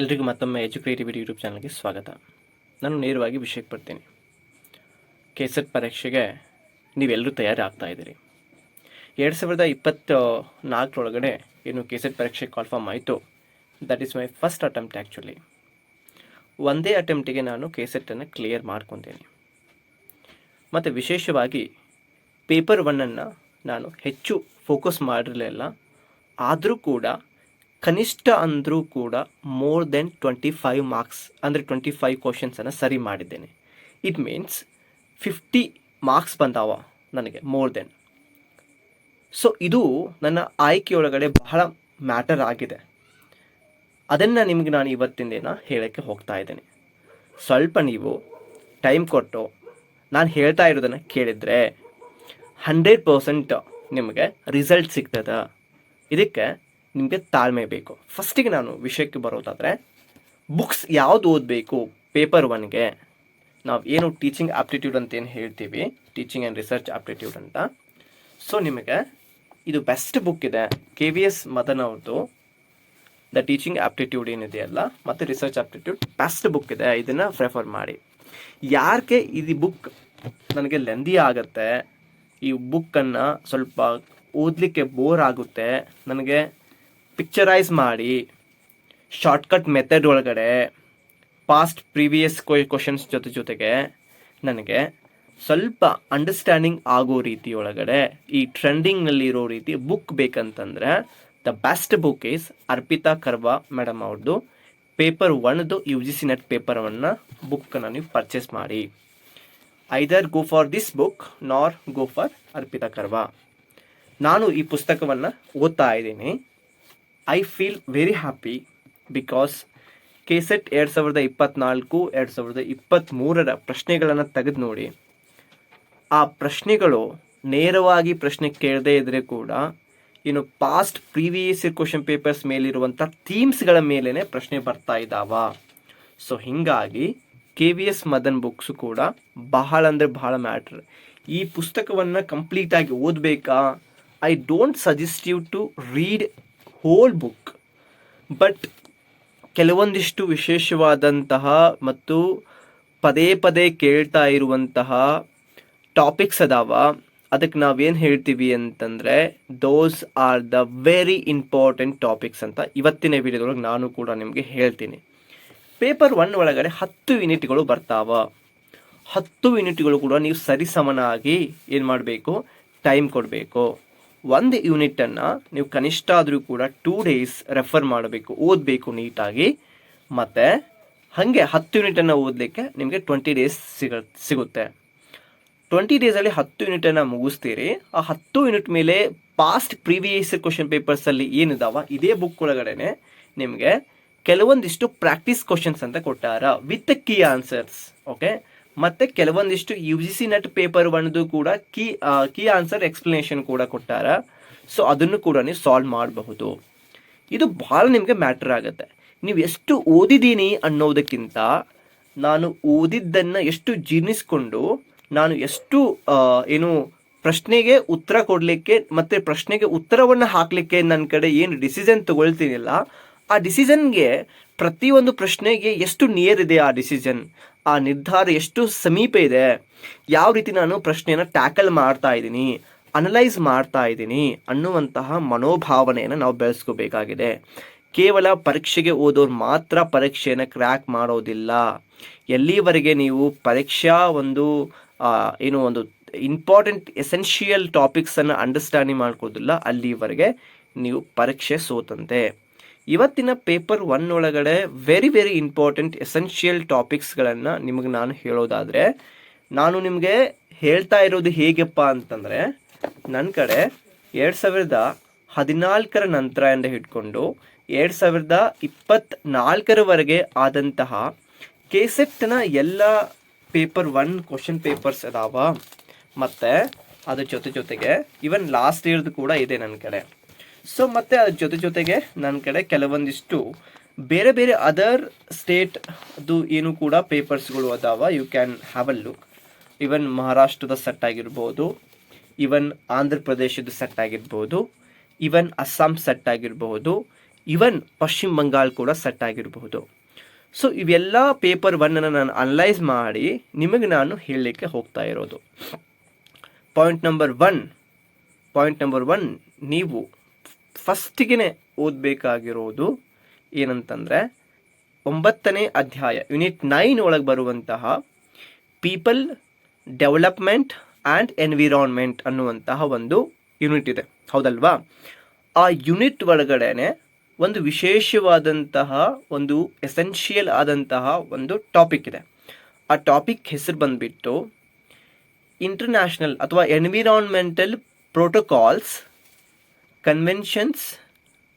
ಎಲ್ರಿಗೂ ಮತ್ತೊಮ್ಮೆ ಎಜುಕೇಟಿವಿಟಿ ಯೂಟ್ಯೂಬ್ ಚಾನಲ್ಗೆ ಸ್ವಾಗತ. ನಾನು ನೇರವಾಗಿ ವಿಷಯಕ್ಕೆ ಬರ್ತೀನಿ ಕೆಸೆಟ್ ಪರೀಕ್ಷೆಗೆ ನೀವೆಲ್ಲರೂ ತಯಾರಿ ಆಗ್ತಾ ಇದ್ದೀರಿ. ಎರಡು ಸಾವಿರದ ಇಪ್ಪತ್ತು ನಾಲ್ಕರೊಳಗಡೆ ಏನು ಕೆಸೆಟ್ ಪರೀಕ್ಷೆ ಕಾಲ್ಫಾರ್ಮ್ ಆಯಿತು that is my first attempt actually ಒಂದೇ ಅಟೆಂಪ್ಟಿಗೆ ನಾನು ಕೆಸೆಟನ್ನು ಕ್ಲಿಯರ್ ಮಾಡ್ಕೊತೀನಿ. ಮತ್ತು ವಿಶೇಷವಾಗಿ ಪೇಪರ್ ಒನ್ನನ್ನು ನಾನು ಹೆಚ್ಚು ಫೋಕಸ್ ಮಾಡಿರಲಿಲ್ಲ, ಆದರೂ ಕೂಡ ಕನಿಷ್ಠ ಅಂದರೂ ಕೂಡ more than twenty five marks ಅಂದರೆ ಟ್ವೆಂಟಿ ಫೈವ್ ಕ್ವಶನ್ಸನ್ನು ಸರಿ ಮಾಡಿದ್ದೇನೆ. ಇಟ್ ಮೀನ್ಸ್ ಫಿಫ್ಟಿ ಮಾರ್ಕ್ಸ್ ಬಂದಾವ ನನಗೆ ಮೋರ್ ದೆನ್ ಸೊ ಇದು ನನ್ನ ಆಯ್ಕೆಯೊಳಗಡೆ ಬಹಳ ಮ್ಯಾಟರ್ ಆಗಿದೆ. ಅದನ್ನು ನಿಮಗೆ ನಾನು ಇವತ್ತಿನ ದಿನ ಹೇಳೋಕ್ಕೆ ಹೋಗ್ತಾ ಇದ್ದೇನೆ. ಸ್ವಲ್ಪ ನೀವು ಟೈಮ್ ಕೊಟ್ಟು ನಾನು ಹೇಳ್ತಾ ಇರೋದನ್ನು ಕೇಳಿದರೆ ಹಂಡ್ರೆಡ್ ಪರ್ಸೆಂಟ್ ನಿಮಗೆ ರಿಸಲ್ಟ್ ಸಿಗ್ತದೆ. ಇದಕ್ಕೆ ನಿಮಗೆ ತಾಳ್ಮೆ ಬೇಕು. ಫಸ್ಟಿಗೆ ನಾನು ವಿಷಯಕ್ಕೆ ಬರೋದಾದರೆ ಬುಕ್ಸ್ ಯಾವುದು ಓದಬೇಕು ಪೇಪರ್ ಒನ್ಗೆ ನಾವು ಏನು ಟೀಚಿಂಗ್ ಆಪ್ಟಿಟ್ಯೂಡ್ ಅಂತ ಏನು ಹೇಳ್ತೀವಿ? ಟೀಚಿಂಗ್ ಆ್ಯಂಡ್ ರಿಸರ್ಚ್ ಆಪ್ಟಿಟ್ಯೂಡ್ ಅಂತ. ಸೊ ನಿಮಗೆ ಇದು ಬೆಸ್ಟ್ ಬುಕ್ ಇದೆ. ಕೆ ವಿ ಎಸ್ ಮದನ್ ಅವ್ರದ್ದು ದ ಟೀಚಿಂಗ್ ಆಪ್ಟಿಟ್ಯೂಡ್ ಏನಿದೆಯಲ್ಲ ಮತ್ತು ರಿಸರ್ಚ್ ಆಪ್ಟಿಟ್ಯೂಡ್ ಬೆಸ್ಟ್ ಬುಕ್ ಇದೆ. ಇದನ್ನು ಪ್ರೆಫರ್ ಮಾಡಿ. ಯಾರಿಗೆ ಇದು ಬುಕ್ ನನಗೆ ಲೆಂದಿ ಆಗುತ್ತೆ, ಈ ಬುಕ್ಕನ್ನು ಸ್ವಲ್ಪ ಓದಲಿಕ್ಕೆ ಬೋರ್ ಆಗುತ್ತೆ, ನನಗೆ ಪಿಕ್ಚರೈಸ್ ಮಾಡಿ ಶಾರ್ಟ್ಕಟ್ ಮೆಥಡ್ ಒಳಗಡೆ ಪಾಸ್ಟ್ ಪ್ರೀವಿಯಸ್ ಕ್ವಶನ್ಸ್ ಜೊತೆ ಜೊತೆಗೆ ನನಗೆ ಸ್ವಲ್ಪ ಅಂಡರ್ಸ್ಟ್ಯಾಂಡಿಂಗ್ ಆಗೋ ರೀತಿ ಒಳಗಡೆ ಈ ಟ್ರೆಂಡಿಂಗ್ನಲ್ಲಿ ಇರೋ ರೀತಿ book ಬೇಕಂತಂದರೆ the best book is Arpita Karwa madam ಅವ್ರದ್ದು ಪೇಪರ್ ಒನ್ದು ಯು ಜಿ ಸಿ ನೆಟ್ ಪೇಪರನ್ನು ಬುಕ್ಕನ್ನು ನೀವು ಪರ್ಚೇಸ್ ಮಾಡಿ. Either go for this book nor go for Arpita Karwa. ನಾನು ಈ ಪುಸ್ತಕವನ್ನು ಓದ್ತಾ ಇದ್ದೀನಿ. I feel very happy because KSET ಎರಡು ಸಾವಿರದ ಇಪ್ಪತ್ತ್ನಾಲ್ಕು ಎರಡು ಸಾವಿರದ ಇಪ್ಪತ್ತ್ಮೂರರ ಪ್ರಶ್ನೆಗಳನ್ನು ತೆಗೆದು ನೋಡಿ. ಆ ಪ್ರಶ್ನೆಗಳು ನೇರವಾಗಿ ಪ್ರಶ್ನೆ ಕೇಳದೇ ಇದ್ದರೆ ಕೂಡ, ಇನ್ನು past previous year question papers ಮೇಲಿರುವಂಥ ಥೀಮ್ಸ್ಗಳ ಮೇಲೇ ಪ್ರಶ್ನೆ ಬರ್ತಾ ಇದ್ದಾವ ಸೊ ಹೀಗಾಗಿ K V S Madan books ಕೂಡ ಬಹಳ ಅಂದರೆ ಬಹಳ ಮ್ಯಾಟ್ರ್ ಈ ಪುಸ್ತಕವನ್ನು ಕಂಪ್ಲೀಟಾಗಿ ಓದಬೇಕಾ? I don't suggest you to read whole book but ಕೆಲವೊಂದಿಷ್ಟು ವಿಶೇಷವಾದಂತಹ ಮತ್ತು ಪದೇ ಪದೇ ಕೇಳ್ತಾ ಇರುವಂತಹ ಟಾಪಿಕ್ಸ್ ಅದಾವ. ಅದಕ್ಕೆ ನಾವೇನು ಹೇಳ್ತೀವಿ ಅಂತಂದರೆ those are the very important topics ಅಂತ ಇವತ್ತಿನ ವಿಡಿಯೋದೊಳಗೆ ನಾನು ಕೂಡ ನಿಮಗೆ ಹೇಳ್ತೀನಿ. ಪೇಪರ್ ಒನ್ ಒಳಗಡೆ ಹತ್ತು ಯೂನಿಟ್ಗಳು ಬರ್ತಾವ. ಹತ್ತು ಯೂನಿಟ್ಗಳು ಕೂಡ ನೀವು ಸರಿಸಮನಾಗಿ ಏನು ಮಾಡಬೇಕು? ಟೈಮ್ ಕೊಡಬೇಕು. ಒಂದು ಯೂನಿಟನ್ನು ನೀವು ಕನಿಷ್ಠ ಆದರೂ ಕೂಡ ಟೂ ಡೇಸ್ ರೆಫರ್ ಮಾಡಬೇಕು, ಓದಬೇಕು ನೀಟಾಗಿ. ಮತ್ತು ಹಾಗೆ ಹತ್ತು ಯೂನಿಟನ್ನು ಓದಲಿಕ್ಕೆ ನಿಮಗೆ ಟ್ವೆಂಟಿ ಡೇಸ್ ಸಿಗ, ಸಿಗುತ್ತೆ. ಟ್ವೆಂಟಿ ಡೇಸಲ್ಲಿ ಹತ್ತು ಯೂನಿಟನ್ನು ಮುಗಿಸ್ತೀರಿ. ಆ ಹತ್ತು ಯೂನಿಟ್ ಮೇಲೆ ಪಾಸ್ಟ್ ಪ್ರೀವಿಯಸ್ ಕ್ವಶನ್ ಪೇಪರ್ಸಲ್ಲಿ ಏನಿದಾವ, ಇದೇ ಬುಕ್ ಒಳಗಡೆ ನಿಮಗೆ ಕೆಲವೊಂದಿಷ್ಟು ಪ್ರಾಕ್ಟೀಸ್ ಕ್ವಶನ್ಸ್ ಅಂತ ಕೊಟ್ಟಾರ ವಿತ್ ಕೀ ಆನ್ಸರ್ಸ್ ಓಕೆ ಮತ್ತೆ ಕೆಲವೊಂದಿಷ್ಟು U G C NET paper ಒನ್ದು ಕೂಡ ಕೀ ಕೀ ಆನ್ಸರ್ ಎಕ್ಸ್ಪ್ಲನೇಷನ್ ಕೂಡ ಕೊಟ್ಟಾರ. ಸೊ ಅದನ್ನು ಕೂಡ ನೀವು ಸಾಲ್ವ್ ಮಾಡಬಹುದು. ಇದು ಭಾಳ ನಿಮಗೆ ಮ್ಯಾಟರ್ ಆಗುತ್ತೆ. ನೀವು ಎಷ್ಟು ಓದಿದ್ದೀನಿ ಅನ್ನೋದಕ್ಕಿಂತ ನಾನು ಓದಿದ್ದನ್ನು ಎಷ್ಟು ಜೀರ್ಣಿಸ್ಕೊಂಡು ನಾನು ಎಷ್ಟು ಏನು ಪ್ರಶ್ನೆಗೆ ಉತ್ತರ ಕೊಡಲಿಕ್ಕೆ ಮತ್ತು ಪ್ರಶ್ನೆಗೆ ಉತ್ತರವನ್ನು ಹಾಕಲಿಕ್ಕೆ ನನ್ನ ಕಡೆ ಏನು ಡಿಸಿಷನ್ ತಗೊಳ್ತೀನಿಲ್ಲ, ಆ ಡಿಸಿಷನ್ಗೆ ಪ್ರತಿಯೊಂದು ಪ್ರಶ್ನೆಗೆ ಎಷ್ಟು ನಿಯರ್ ಇದೆ ಆ ಡಿಸಿಷನ್ ಆ ನಿರ್ಧಾರ ಎಷ್ಟು ಸಮೀಪ ಇದೆ, ಯಾವ ರೀತಿ ನಾನು ಪ್ರಶ್ನೆಯನ್ನು ಟ್ಯಾಕಲ್ ಮಾಡ್ತಾ ಇದ್ದೀನಿ, ಅನಲೈಸ್ ಮಾಡ್ತಾ ಇದ್ದೀನಿ ಅನ್ನುವಂತಹ ಮನೋಭಾವನೆಯನ್ನು ನಾವು ಬೆಳೆಸ್ಕೋಬೇಕಾಗಿದೆ. ಕೇವಲ ಪರೀಕ್ಷೆಗೆ ಓದೋರು ಮಾತ್ರ ಪರೀಕ್ಷೆಯನ್ನು ಕ್ರ್ಯಾಕ್ ಮಾಡೋದಿಲ್ಲ. ಎಲ್ಲಿವರೆಗೆ ನೀವು ಪರೀಕ್ಷಾ ಒಂದು ಏನು ಒಂದು ಇಂಪಾರ್ಟೆಂಟ್ ಎಸೆನ್ಷಿಯಲ್ ಟಾಪಿಕ್ಸನ್ನು ಅಂಡರ್ಸ್ಟ್ಯಾಂಡಿಂಗ್ ಮಾಡ್ಕೋದಿಲ್ಲ ಅಲ್ಲಿವರೆಗೆ ನೀವು ಪರೀಕ್ಷೆ ಸೋತಂತೆ. ಇವತ್ತಿನ ಪೇಪರ್ ಒನ್ ಒಳಗಡೆ ವೆರಿ ವೆರಿ ಇಂಪಾರ್ಟೆಂಟ್ ಎಸೆನ್ಷಿಯಲ್ ಟಾಪಿಕ್ಸ್ಗಳನ್ನು ನಿಮಗೆ ನಾನು ಹೇಳೋದಾದರೆ, ನಾನು ನಿಮಗೆ ಹೇಳ್ತಾ ಇರೋದು ಹೇಗಪ್ಪ ಅಂತಂದರೆ ನನ್ನ ಕಡೆ ಎರಡು ಸಾವಿರದ ಹದಿನಾಲ್ಕರ ನಂತರ ಎಂದು ಹಿಡ್ಕೊಂಡು, ಎರಡು ಸಾವಿರದ ಇಪ್ಪತ್ನಾಲ್ಕರವರೆಗೆ ಆದಂತಹ ಕೆಸೆಟ್ನ ಎಲ್ಲ ಪೇಪರ್ ಒನ್ ಕ್ವಶನ್ ಪೇಪರ್ಸ್ ಅದಾವ. ಮತ್ತು ಅದ್ರ ಜೊತೆ ಜೊತೆಗೆ ಇವನ್ ಲಾಸ್ಟ್ ಇಯರ್ದು ಕೂಡ ಇದೆ ನನ್ನ ಕಡೆ. ಸೊ ಮತ್ತು ಅದ್ರ ಜೊತೆ ಜೊತೆಗೆ ನನ್ನ ಕಡೆ ಕೆಲವೊಂದಿಷ್ಟು ಬೇರೆ ಬೇರೆ ಅದರ್ ಸ್ಟೇಟ್ ಅದು ಏನು ಕೂಡ ಪೇಪರ್ಸ್ಗಳು ಅದಾವ. You can have a look even ಮಹಾರಾಷ್ಟ್ರದ ಸೆಟ್ ಆಗಿರ್ಬೋದು ಇವನ್ ಆಂಧ್ರ ಪ್ರದೇಶದ ಸೆಟ್ ಆಗಿರ್ಬೋದು ಇವನ್ ಅಸ್ಸಾಂ ಸೆಟ್ ಆಗಿರಬಹುದು ಇವನ್ ಪಶ್ಚಿಮ ಬಂಗಾಲ್ ಕೂಡ ಸೆಟ್ ಆಗಿರಬಹುದು ಸೊ ಇವೆಲ್ಲ ಪೇಪರ್ ಒನ್ನನ್ನು ನಾನು ಅನಲೈಸ್ ಮಾಡಿ ನಿಮಗೆ ನಾನು ಹೇಳಲಿಕ್ಕೆ ಹೋಗ್ತಾ ಇರೋದು. Point number one point number one ನೀವು ಫಸ್ಟಿಗೆ ಓದಬೇಕಾಗಿರೋದು ಏನಂತಂದರೆ ಒಂಬತ್ತನೇ ಅಧ್ಯಾಯ ಯುನಿಟ್ ನೈನ್ ಒಳಗೆ ಬರುವಂತಹ ಪೀಪಲ್ ಡೆವಲಪ್ಮೆಂಟ್ ಆ್ಯಂಡ್ ಎನ್ವಿರಾನ್ಮೆಂಟ್ ಅನ್ನುವಂತಹ ಒಂದು ಯೂನಿಟ್ ಇದೆ. ಹೌದಲ್ವಾ? ಆ ಯೂನಿಟ್ ಒಳಗಡೆನೆ ಒಂದು ವಿಶೇಷವಾದಂತಹ ಒಂದು ಎಸೆನ್ಷಿಯಲ್ ಆದಂತಹ ಒಂದು ಟಾಪಿಕ್ ಇದೆ. ಆ ಟಾಪಿಕ್ ಹೆಸರು ಬಂದುಬಿಟ್ಟು ಇಂಟರ್ನ್ಯಾಷನಲ್ ಅಥವಾ ಎನ್ವಿರಾನ್ಮೆಂಟಲ್ ಪ್ರೋಟೋಕಾಲ್ಸ್ ಕನ್ವೆನ್ಷನ್ಸ್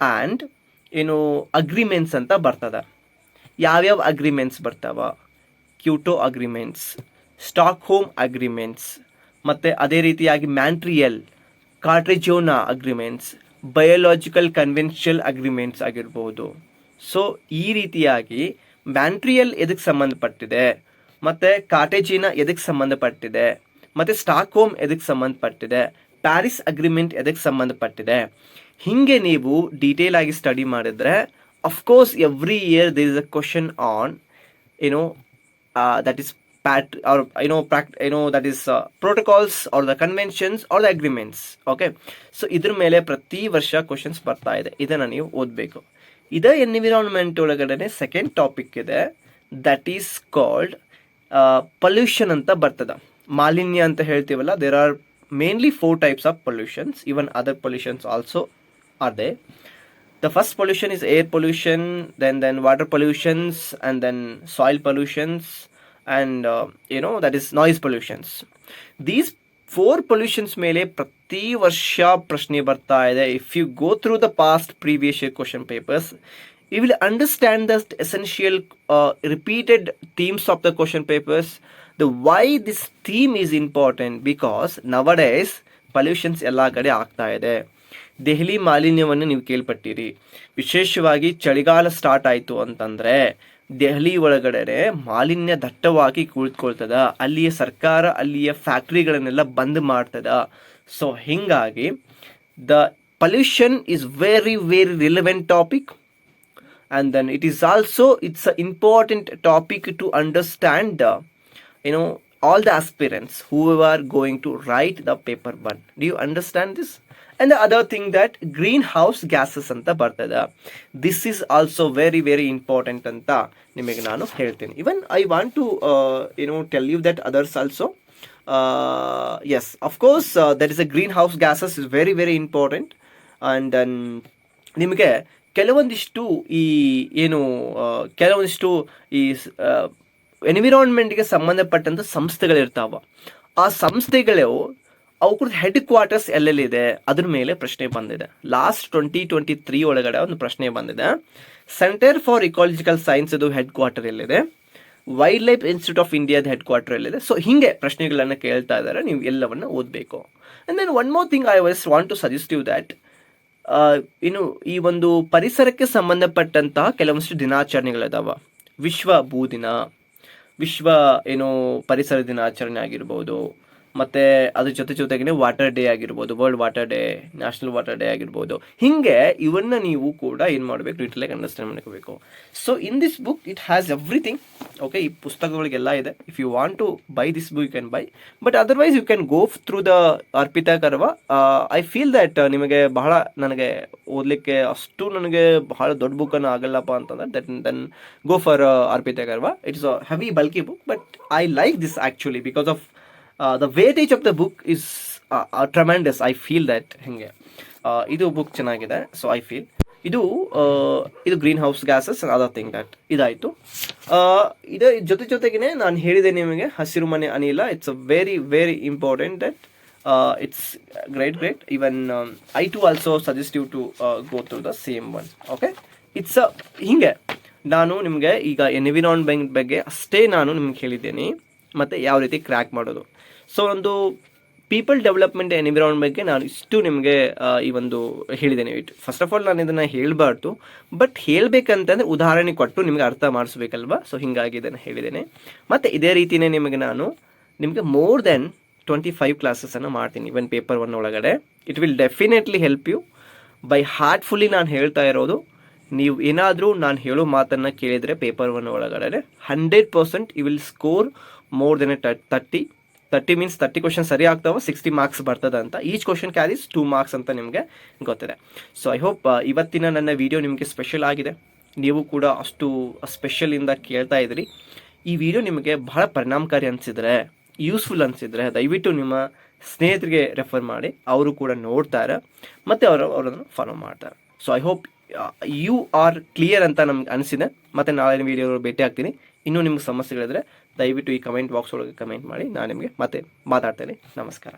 ಆ್ಯಂಡ್ ಏನು ಅಗ್ರಿಮೆಂಟ್ಸ್ ಅಂತ ಬರ್ತದೆ. ಯಾವ್ಯಾವ ಅಗ್ರಿಮೆಂಟ್ಸ್ ಬರ್ತಾವ? Kyoto agreements Stockholm agreements ಮತ್ತು ಅದೇ ರೀತಿಯಾಗಿ Montreal Cartagena agreements biological conventional agreements ಆಗಿರ್ಬೋದು. ಸೊ ಈ ರೀತಿಯಾಗಿ ಮ್ಯಾಂಟ್ರಿಯಲ್ ಎದಕ್ಕೆ ಸಂಬಂಧಪಟ್ಟಿದೆ? ಮತ್ತು ಕಾಟೇಜಿನ ಎದಕ್ಕೆ ಸಂಬಂಧಪಟ್ಟಿದೆ? ಮತ್ತು ಸ್ಟಾಕ್ ಹೋಮ್ ಎದಕ್ಕೆ ಸಂಬಂಧಪಟ್ಟಿದೆ? ಪ್ಯಾರಿಸ್ ಅಗ್ರಿಮೆಂಟ್ ಎದಕ್ಕೆ ಸಂಬಂಧಪಟ್ಟಿದೆ? ಹೀಗೆ ನೀವು ಡೀಟೇಲ್ ಆಗಿ ಸ್ಟಡಿ ಮಾಡಿದ್ರೆ of course every year there is a question on ಏನೋ ದಟ್ ಈಸ್ ಪ್ಯಾಟ್ ಆರ್ ಏನೋ ಪ್ರಾಕ್ಟ್ ಏನೋ that is protocols or the conventions or the agreements okay so ಇದ್ರ ಮೇಲೆ ಪ್ರತಿ ವರ್ಷ ಕ್ವಶನ್ಸ್ ಬರ್ತಾ ಇದೆ. ಇದನ್ನು ನೀವು ಓದಬೇಕು. ಇದೇ ಎನ್ವಿರಾನ್ಮೆಂಟ್ ಒಳಗಡೆ ಸೆಕೆಂಡ್ ಟಾಪಿಕ್ ಇದೆ. ದಟ್ ಈಸ್ ಕಾಲ್ಡ್ ಪೊಲ್ಯೂಷನ್ ಅಂತ ಬರ್ತದೆ. ಮಾಲಿನ್ಯ ಅಂತ ಹೇಳ್ತೀವಲ್ಲ there are mainly four types of pollutions even other pollutions also are they the first pollution is air pollution then then water pollutions and then soil pollutions and uh, you know that is noise pollutions these four pollutions ಮೇಲೆ ಪ್ರತಿ ವರ್ಷ ಪ್ರಶ್ನೆ ಬರ್ತಾ ಇದೆ if you go through the past previous year question papers you will understand the essential uh, repeated themes of the question Papers why this theme is important because nowadays pollutions ಎಲ್ಲ ಕಡೆ ಆಗ್ತಾ ಇದೆ. ದೆಹಲಿ ಮಾಲಿನ್ಯವನ್ನು ನೀವು ಕೇಳ್ಪಟ್ಟಿರಿ. ವಿಶೇಷವಾಗಿ ಚಳಿಗಾಲ ಸ್ಟಾರ್ಟ್ ಆಯಿತು ಅಂತಂದರೆ ದೆಹಲಿ ಒಳಗಡೆ ಮಾಲಿನ್ಯ ದಟ್ಟವಾಗಿ ಕುಳಿತುಕೊಳ್ತದ ಅಲ್ಲಿಯ ಸರ್ಕಾರ ಅಲ್ಲಿಯ ಫ್ಯಾಕ್ಟ್ರಿಗಳನ್ನೆಲ್ಲ ಬಂದ್ ಮಾಡ್ತದ. ಸೊ ಹೀಗಾಗಿ the pollution is very very relevant topic and then it is also it's a important topic to understand uh, you know, all the aspirants who are going to write the paper one, do you understand this? And the other thing that greenhouse gases ಅಂತ ಬರ್ತದೆ. This is also very very important ಅಂತ ನಿಮಗೆ ನಾನು ಹೇಳ್ತೀನಿ. Even I want to you know tell you that others also yes of course that is a greenhouse gases is very very important and then ನಿಮಗೆ ಕೆಲವೊಂದಿಷ್ಟು ಈ, ಏನು ಕೆಲವೊಂದಿಷ್ಟು ಈ ಎನ್ವಿರಾನ್ಮೆಂಟ್ಗೆ ಸಂಬಂಧಪಟ್ಟಂಥ ಸಂಸ್ಥೆಗಳಿರ್ತಾವ. ಆ ಸಂಸ್ಥೆಗಳು ಅವ್ರ ಹೆಡ್ ಕ್ವಾರ್ಟರ್ಸ್ ಎಲ್ಲೆಲ್ಲಿದೆ? ಅದ್ರ ಮೇಲೆ ಪ್ರಶ್ನೆ ಬಂದಿದೆ. ಲಾಸ್ಟ್ ಟ್ವೆಂಟಿ ಟ್ವೆಂಟಿ ತ್ರೀ ಒಳಗಡೆ ಒಂದು ಪ್ರಶ್ನೆ ಬಂದಿದೆ. ಸೆಂಟರ್ ಫಾರ್ ಇಕಾಲಜಿಕಲ್ ಸೈನ್ಸ್ ಇದು ಹೆಡ್ ಕ್ವಾರ್ಟರ್ ಎಲ್ಲಿದೆ? ವೈಲ್ಡ್ ಲೈಫ್ ಇನ್ಸ್ಟಿಟ್ಯೂಟ್ ಆಫ್ ಇಂಡಿಯಾದ ಹೆಡ್ ಕ್ವಾರ್ಟರ್ ಎಲ್ಲಿದೆ? ಸೊ ಹಿಂಗೆ ಪ್ರಶ್ನೆಗಳನ್ನು ಕೇಳ್ತಾ ಇದ್ದಾರೆ ನೀವು ಎಲ್ಲವನ್ನು ಓದಬೇಕು. And then one more thing I was want to suggest you that ಇನ್ನು ಈ ಒಂದು ಪರಿಸರಕ್ಕೆ ಸಂಬಂಧಪಟ್ಟಂತಹ ಕೆಲವೊಂದಿಷ್ಟು ದಿನಾಚರಣೆಗಳಿದಾವ. ವಿಶ್ವ ಭೂ ದಿನ ವಿಶ್ವ ಏನು ಪರಿಸರ ದಿನಾಚರಣೆ ಆಗಿರ್ಬೋದು. ಮತ್ತು ಅದ್ರ ಜೊತೆ ಜೊತೆಗೆ ವಾಟರ್ ಡೇ ಆಗಿರ್ಬೋದು world water day national water day ಆಗಿರ್ಬೋದು. ಹಿಂಗೆ ಇವನ್ನ ನೀವು ಕೂಡ ಏನು ಮಾಡಬೇಕು ಡೀಟೇಲಾಗಿ ಅಂಡರ್ಸ್ಟ್ಯಾಂಡ್ ಮಾಡ್ಕೋಬೇಕು. So in this book it has everything okay ಈ ಪುಸ್ತಕಗಳಿಗೆಲ್ಲ ಇದೆ. If you want to buy this book you can buy but otherwise you can go through the Arpita Karwa I feel that ನಿಮಗೆ ಬಹಳ ನನಗೆ ಓದಲಿಕ್ಕೆ ಅಷ್ಟು ನನಗೆ ಬಹಳ ದೊಡ್ಡ ಬುಕ್ಕನ್ನು ಆಗಲ್ಲಪ್ಪ ಅಂತಂದ್ರೆ that then go for Arpita Karwa it's a heavy bulky book but I like this actually because of the weightage of the book is tremendous I feel that ಹಿಂಗೆ. ಇದು ಬುಕ್ ಚೆನ್ನಾಗಿದೆ. ಸೊ ಐ ಫೀಲ್ ಇದು ಇದು greenhouse gases other thing that ಇದಾಯಿತು. ಇದರ ಜೊತೆ ಜೊತೆಗೇ ನಾನು ಹೇಳಿದೆ ನಿಮಗೆ, ಹಸಿರು ಮನೆ ಅನಿಲ. It's a very very important that it's great great even I to also suggest you to go through the same one okay it's a ಹಿಂಗೆ. ನಾನು ನಿಮಗೆ ಈಗ ಎನ್ವಿರಾನ್ಮೆಂಟ್ ಬಗ್ಗೆ ಅಷ್ಟೇ ನಾನು ನಿಮ್ಗೆ ಹೇಳಿದ್ದೇನೆ. ಮತ್ತು ಯಾವ ರೀತಿ ಕ್ರ್ಯಾಕ್ ಮಾಡೋದು. ಸೊ ಒಂದು ಪೀಪಲ್ ಡೆವಲಪ್ಮೆಂಟ್ ಎನ್ವಿರಾನ್ಮೆಂಟ್ ಬಗ್ಗೆ ನಾನು ಇಷ್ಟು ನಿಮಗೆ ಈ ಒಂದು ಹೇಳಿದ್ದೇನೆ ಇಟ್ ಫಸ್ಟ್ ಆಫ್ ಆಲ್ ನಾನು ಇದನ್ನು ಹೇಳಬಾರ್ದು ಬಟ್ ಹೇಳಬೇಕಂತಂದ್ರೆ ಉದಾಹರಣೆ ಕೊಟ್ಟು ನಿಮಗೆ ಅರ್ಥ ಮಾಡಿಸ್ಬೇಕಲ್ವಾ? ಸೊ ಹೀಗಾಗಿ ಇದನ್ನು ಹೇಳಿದ್ದೇನೆ. ಮತ್ತು ಇದೇ ರೀತಿಯೇ ನಿಮಗೆ ನಾನು ನಿಮಗೆ ಮೋರ್ ದೆನ್ ಟ್ವೆಂಟಿ ಫೈವ್ ಕ್ಲಾಸಸನ್ನು ಮಾಡ್ತೀನಿ ಇವನ್ ಪೇಪರ್ ಒನ್ ಒಳಗಡೆ. It will definitely help you by heartfully ನಾನು ಹೇಳ್ತಾ ಇರೋದು, ನೀವು ಏನಾದರೂ ನಾನು ಹೇಳೋ ಮಾತನ್ನು ಕೇಳಿದರೆ ಪೇಪರ್ ಒನ್ ಒಳಗಡೆ hundred percent you will score more than a thirty thirty means thirty question ಸರಿ ಆಗ್ತಾವ ಸಿಕ್ಸ್ಟಿ ಮಾರ್ಕ್ಸ್ ಬರ್ತದೆ ಅಂತ. Each question carries two marks ಅಂತ ನಿಮಗೆ ಗೊತ್ತಿದೆ. ಸೊ ಐ ಹೋಪ್ ಇವತ್ತಿನ ನನ್ನ ವಿಡಿಯೋ ನಿಮಗೆ ಸ್ಪೆಷಲ್ ಆಗಿದೆ. ನೀವು ಕೂಡ ಅಷ್ಟು ಸ್ಪೆಷಲಿಂದ ಕೇಳ್ತಾ ಇದ್ರಿ. ಈ ವಿಡಿಯೋ ನಿಮಗೆ ಬಹಳ ಪರಿಣಾಮಕಾರಿ ಅನಿಸಿದ್ರೆ ಯೂಸ್ಫುಲ್ ಅನಿಸಿದ್ರೆ, ದಯವಿಟ್ಟು ನಿಮ್ಮ ಸ್ನೇಹಿತರಿಗೆ ರೆಫರ್ ಮಾಡಿ. ಅವರು ಕೂಡ ನೋಡ್ತಾರೆ. ಮತ್ತು ಅವರು, ಅವರನ್ನು ಫಾಲೋ ಮಾಡ್ತಾರೆ. So I hope you are clear ಅಂತ ನಮ್ಗೆ ಅನಿಸಿದೆ. ಮತ್ತು ನಾಳೆ ವೀಡಿಯೋ ಭೇಟಿ ಆಗ್ತೀನಿ. ಇನ್ನೂ ನಿಮ್ಗೆ ಸಮಸ್ಯೆಗಳಿದ್ರೆ ದಯವಿಟ್ಟು ಈ ಕಮೆಂಟ್ ಬಾಕ್ಸ್ ಒಳಗೆ ಕಮೆಂಟ್ ಮಾಡಿ ನಾನು ನಿಮಗೆ ಮತ್ತೆ ಮಾತಾಡ್ತೇನೆ. ನಮಸ್ಕಾರ.